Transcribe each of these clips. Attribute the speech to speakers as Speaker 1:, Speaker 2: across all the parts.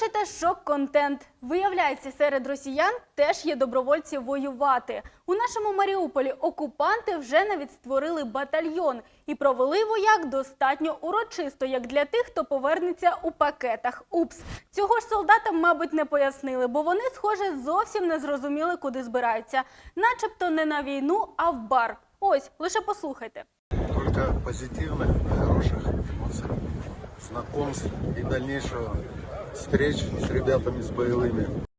Speaker 1: Хочете шок-контент? Виявляється, серед росіян теж є добровольці воювати. У нашому Маріуполі окупанти вже навіть створили батальйон і провели вояк достатньо урочисто, як для тих, хто повернеться у пакетах. Упс, цього ж солдатам, мабуть, не пояснили, бо вони, схоже, зовсім не зрозуміли, куди збираються, начебто не на війну, а в бар. Ось лише послухайте.
Speaker 2: Только позитивных и хороших эмоций, знакомств и дальнейшего встреч с ребятами, с боевыми.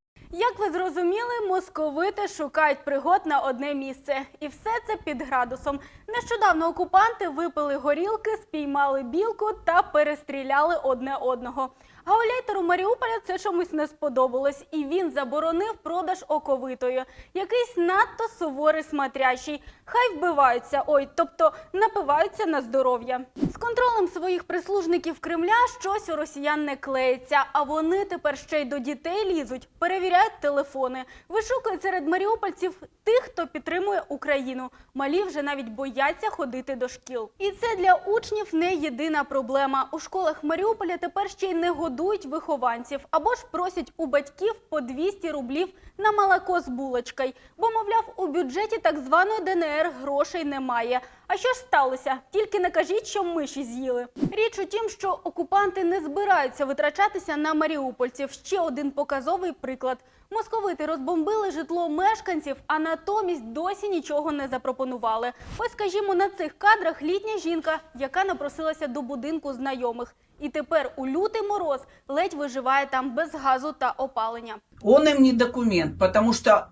Speaker 1: Ви зрозуміли, московити шукають пригод на одне місце. І все це під градусом. Нещодавно окупанти випили горілки, спіймали білку та перестріляли одне одного. Гауляйтеру Маріуполя це чомусь не сподобалось, і він заборонив продаж оковитої. Якийсь надто суворий смотрящий. Хай вбиваються, ой, тобто напиваються на здоров'я. З контролем своїх прислужників Кремля щось у росіян не клеїться, а вони тепер ще й до дітей лізуть, перевіряють телефони, вишукують серед маріупольців тих, хто підтримує Україну. Малі вже навіть бояться ходити до шкіл. І це для учнів не єдина проблема. У школах Маріуполя тепер ще й не годують вихованців або ж просять у батьків по 200 рублів на молоко з булочкою, бо, мовляв, у бюджеті так званої ДНР грошей немає. А що ж сталося? Тільки не кажіть, що миші з'їли. Річ у тім, що окупанти не збираються витрачатися на маріупольців. Ще один показовий приклад. Московити розбомбили житло мешканців, а натомість досі нічого не запропонували. Ось, скажімо, на цих кадрах літня жінка, яка напросилася до будинку знайомих. І тепер у лютий мороз ледь виживає там без газу та опалення.
Speaker 3: Он им не документ, потому что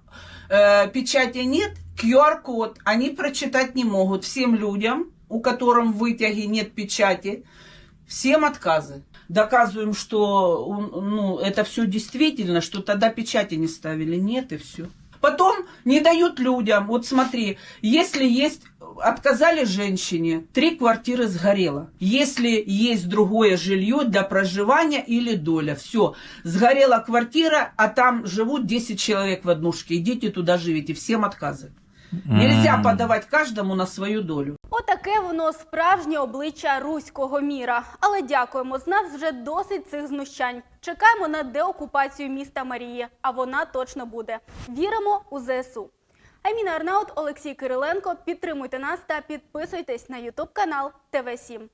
Speaker 3: э, печати нет, QR-код они прочитать не могут. Всем людям, у которым в вытяге нет печати, всем отказы. Доказываем, что ну, это все действительно, что тогда печати не ставили. Нет, и все. Потом не дают людям. Вот смотри, если есть отказали женщине, три квартиры сгорело. Если есть другое жилье для проживания или доля, все, сгорела квартира, а там живут 10 человек в однушке, идите туда живите, всем отказы. Нельзя подавать каждому на свою долю.
Speaker 1: Отаке воно справжнє обличчя руського міра. Але дякуємо, з нас вже досить цих знущань. Чекаємо на деокупацію міста Марії, а вона точно буде. Віримо у ЗСУ. Айміна Арнаут, Олексій Кириленко. Підтримуйте нас та підписуйтесь на Ютуб канал ТВ 7